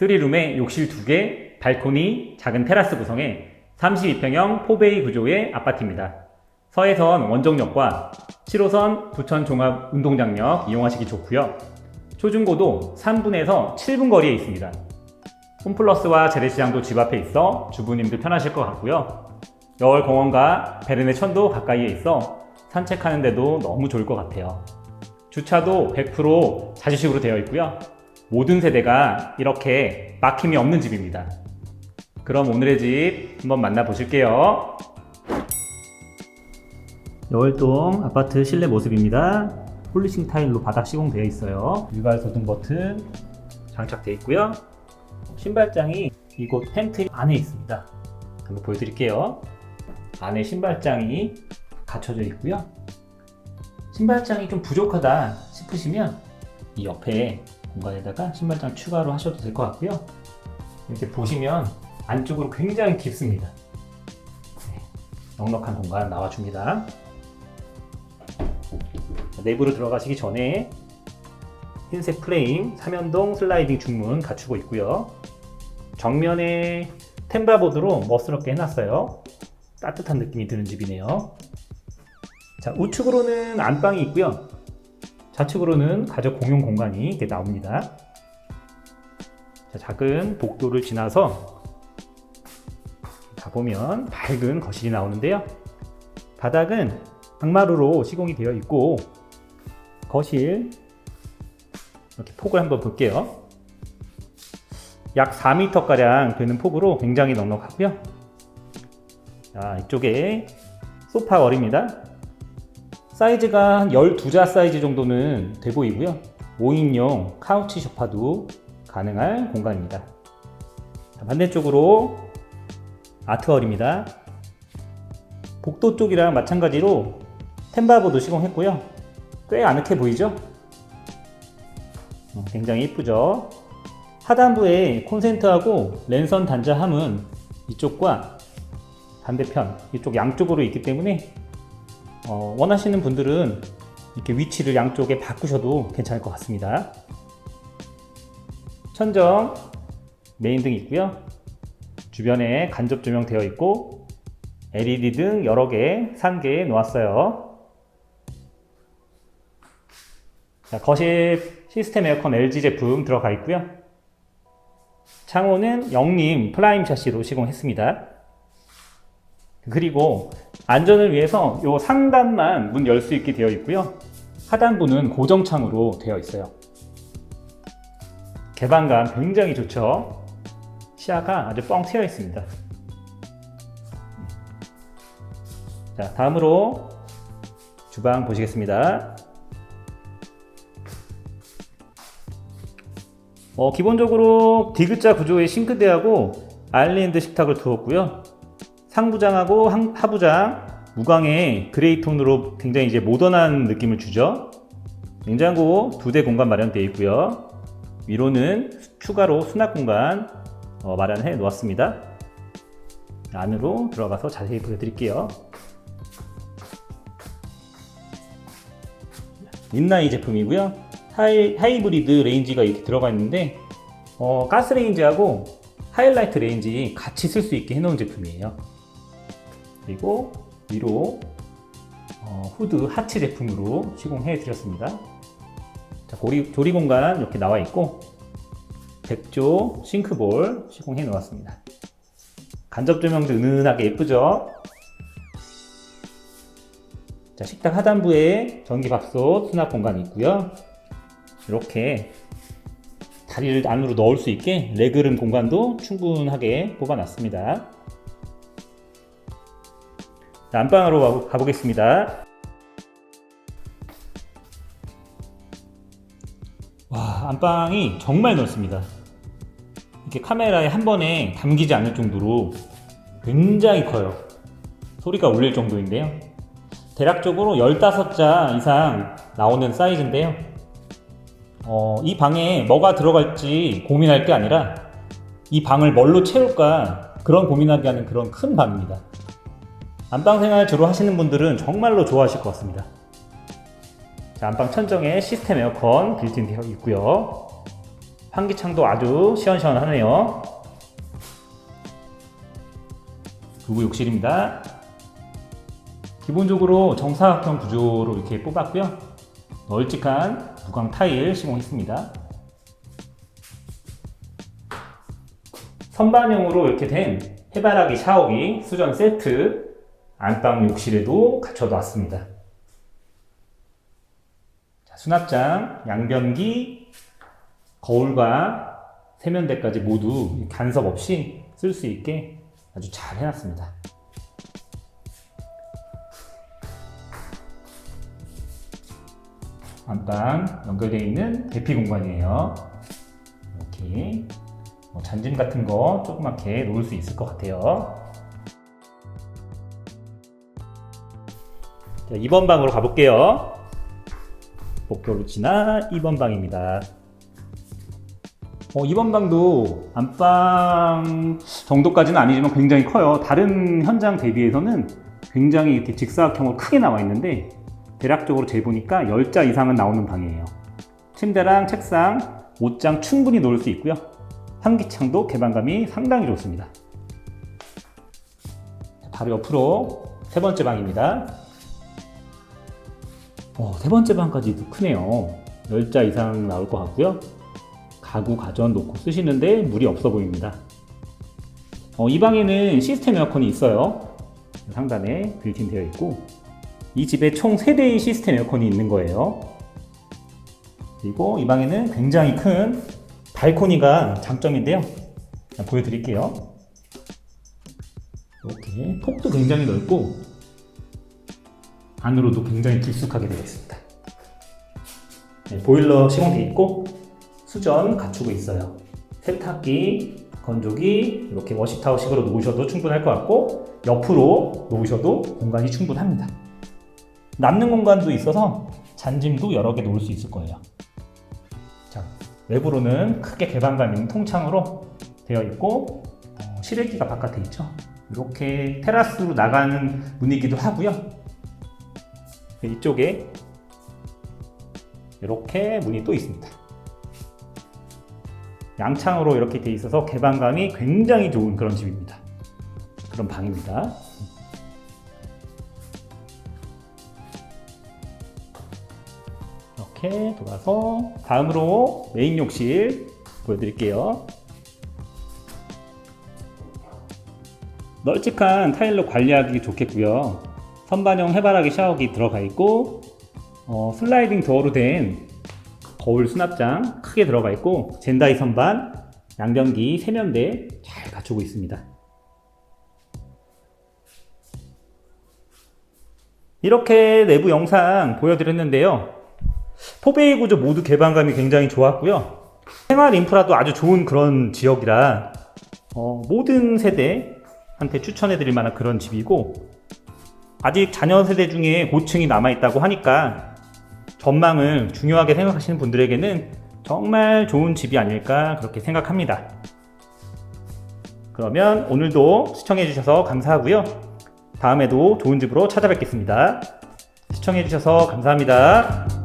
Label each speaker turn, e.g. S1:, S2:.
S1: 쓰리룸에 욕실 2개, 발코니, 작은 테라스 구성의 32평형 포베이 구조의 아파트입니다. 서해선 원정역과 7호선 부천 종합 운동장역 이용하시기 좋고요. 초중고도 3분에서 7분 거리에 있습니다. 홈플러스와 재래시장도 집 앞에 있어 주부님들 편하실 것 같고요. 여월 공원과 베르네 천도 가까이에 있어 산책하는 데도 너무 좋을 것 같아요. 주차도 100% 자주식으로 되어 있고요. 모든 세대가 이렇게 막힘이 없는 집입니다. 그럼 오늘의 집 한번 만나보실게요. 여월동 아파트 실내 모습입니다. 폴리싱 타일로 바닥 시공되어 있어요. 일괄 소등 버튼 장착되어 있고요. 신발장이 이곳 팬트리 안에 있습니다. 한번 보여드릴게요. 안에 신발장이 갖춰져 있고요. 신발장이 좀 부족하다 싶으시면 이 옆에 공간에다가 신발장 추가로 하셔도 될 것 같고요. 이렇게 보시면 안쪽으로 굉장히 깊습니다. 네, 넉넉한 공간 나와줍니다. 자, 내부로 들어가시기 전에 흰색 프레임, 삼연동 슬라이딩 중문 갖추고 있고요. 정면에 템바보드로 멋스럽게 해놨어요. 따뜻한 느낌이 드는 집이네요. 자, 우측으로는 안방이 있고요. 좌측으로는 가족 공용 공간이 이렇게 나옵니다. 자, 작은 복도를 지나서 가보면 밝은 거실이 나오는데요. 바닥은 강마루로 시공이 되어 있고 거실 이렇게 폭을 한번 볼게요. 약 4m가량 되는 폭으로 굉장히 넉넉하고요. 자, 이쪽에 소파 월입니다. 사이즈가 한 12자 사이즈 정도는 돼 보이고요. 5인용 카우치 소파도 가능할 공간입니다. 자, 반대쪽으로 아트월입니다. 복도 쪽이랑 마찬가지로 템바보도 시공했고요. 꽤 아늑해 보이죠? 어, 굉장히 이쁘죠? 하단부에 콘센트하고 랜선 단자함은 이쪽과 반대편, 이쪽 양쪽으로 있기 때문에 어, 원하시는 분들은 이렇게 위치를 양쪽에 바꾸셔도 괜찮을 것 같습니다. 천정, 메인 등 있고요. 주변에 간접 조명 되어 있고 LED 등 여러 개 산개에 놓았어요. 자, 거실 시스템 에어컨 LG 제품 들어가 있고요. 창호는 영림 플라임 샤시로 시공했습니다. 그리고 안전을 위해서 이 상단만 문 열 수 있게 되어 있고요. 하단부는 고정창으로 되어 있어요. 개방감 굉장히 좋죠. 시야가 아주 뻥 트여 있습니다. 자, 다음으로 주방 보시겠습니다. 어, 기본적으로 디귿자 구조의 싱크대하고 아일랜드 식탁을 두었고요. 상부장하고 한- 하부장 무광의 그레이 톤으로 굉장히 이제 모던한 느낌을 주죠. 냉장고 두 대 공간 마련되어 있고요. 위로는 추가로 수납 공간 어, 마련해 놓았습니다. 안으로 들어가서 자세히 보여드릴게요. 민나이 제품이고요. 하이, 하이브리드 레인지가 이렇게 들어가 있는데 어, 가스 레인지하고 하이라이트 레인지 같이 쓸 수 있게 해놓은 제품이에요. 그리고 위로 어, 후드 하츠 제품으로 시공해 드렸습니다. 자, 고리, 조리 공간 이렇게 나와 있고 백조 싱크볼 시공해 놓았습니다. 간접 조명도 은은하게 예쁘죠? 자, 식탁 하단부에 전기밥솥 수납 공간이 있고요. 이렇게 다리를 안으로 넣을 수 있게 레그룸 공간도 충분하게 뽑아놨습니다. 자, 안방으로 가보- 가보겠습니다. 와, 안방이 정말 넓습니다. 이렇게 카메라에 한 번에 담기지 않을 정도로 굉장히 커요. 소리가 울릴 정도인데요. 대략적으로 15자 이상 나오는 사이즈인데요. 어, 이 방에 뭐가 들어갈지 고민할 게 아니라 이 방을 뭘로 채울까 그런 고민하게 하는 그런 큰 방입니다. 안방 생활 주로 하시는 분들은 정말로 좋아하실 것 같습니다. 자, 안방 천정에 시스템 에어컨 빌트인 되어 있고요. 환기창도 아주 시원시원하네요. 부부 욕실입니다. 기본적으로 정사각형 구조로 이렇게 뽑았고요. 널찍한 무광 타일 시공했습니다. 선반형으로 이렇게 된 해바라기 샤워기 수전 세트 안방 욕실에도 갖춰놨습니다. 자, 수납장, 양변기, 거울과 세면대까지 모두 간섭 없이 쓸 수 있게 아주 잘 해놨습니다. 안방 연결되어 있는 대피 공간이에요. 이렇게 뭐 잔짐 같은 거 조그맣게 놓을 수 있을 것 같아요. 자, 2번 방으로 가볼게요. 복도로 지나 2번 방입니다. 어, 2번 방도 안방 정도까지는 아니지만 굉장히 커요. 다른 현장 대비해서는 굉장히 이렇게 직사각형으로 크게 나와 있는데 대략적으로 재보니까 10자 이상은 나오는 방이에요. 침대랑 책상, 옷장 충분히 놓을 수 있고요. 환기창도 개방감이 상당히 좋습니다. 바로 옆으로 세 번째 방입니다. 어, 세 번째 방까지도 크네요. 10자 이상 나올 것 같고요. 가구, 가전 놓고 쓰시는데 무리 없어 보입니다. 어, 이 방에는 시스템 에어컨이 있어요. 상단에 빌트인 되어 있고 이 집에 총 3대의 시스템 에어컨이 있는 거예요. 그리고 이 방에는 굉장히 큰 발코니가 장점인데요. 자, 보여드릴게요. 이렇게 폭도 굉장히 넓고 안으로도 굉장히 깊숙하게 되어 있습니다. 네, 보일러 시공되어 있고 수전 갖추고 있어요. 세탁기, 건조기 이렇게 워시타워식으로 놓으셔도 충분할 것 같고 옆으로 놓으셔도 공간이 충분합니다. 남는 공간도 있어서 잔짐도 여러 개 놓을 수 있을 거예요. 자, 외부로는 크게 개방감 있는 통창으로 되어 있고 어, 실외기가 바깥에 있죠. 이렇게 테라스로 나가는 문이기도 하고요. 이쪽에 이렇게 문이 또 있습니다. 양창으로 이렇게 돼 있어서 개방감이 굉장히 좋은 그런 집입니다. 그런 방입니다. 이렇게 돌아서 다음으로 메인 욕실 보여드릴게요. 널찍한 타일로 관리하기 좋겠고요. 선반형 해바라기 샤워기 들어가 있고 어, 슬라이딩 도어로 된 거울 수납장 크게 들어가 있고 젠다이 선반, 양변기, 세면대 잘 갖추고 있습니다. 이렇게 내부 영상 보여드렸는데요. 포베이 구조 모두 개방감이 굉장히 좋았고요. 생활 인프라도 아주 좋은 그런 지역이라 어, 모든 세대한테 추천해 드릴 만한 그런 집이고 아직 자녀 세대 중에 고층이 남아 있다고 하니까 전망을 중요하게 생각하시는 분들에게는 정말 좋은 집이 아닐까 그렇게 생각합니다. 그러면 오늘도 시청해 주셔서 감사하고요. 다음에도 좋은 집으로 찾아뵙겠습니다. 시청해 주셔서 감사합니다.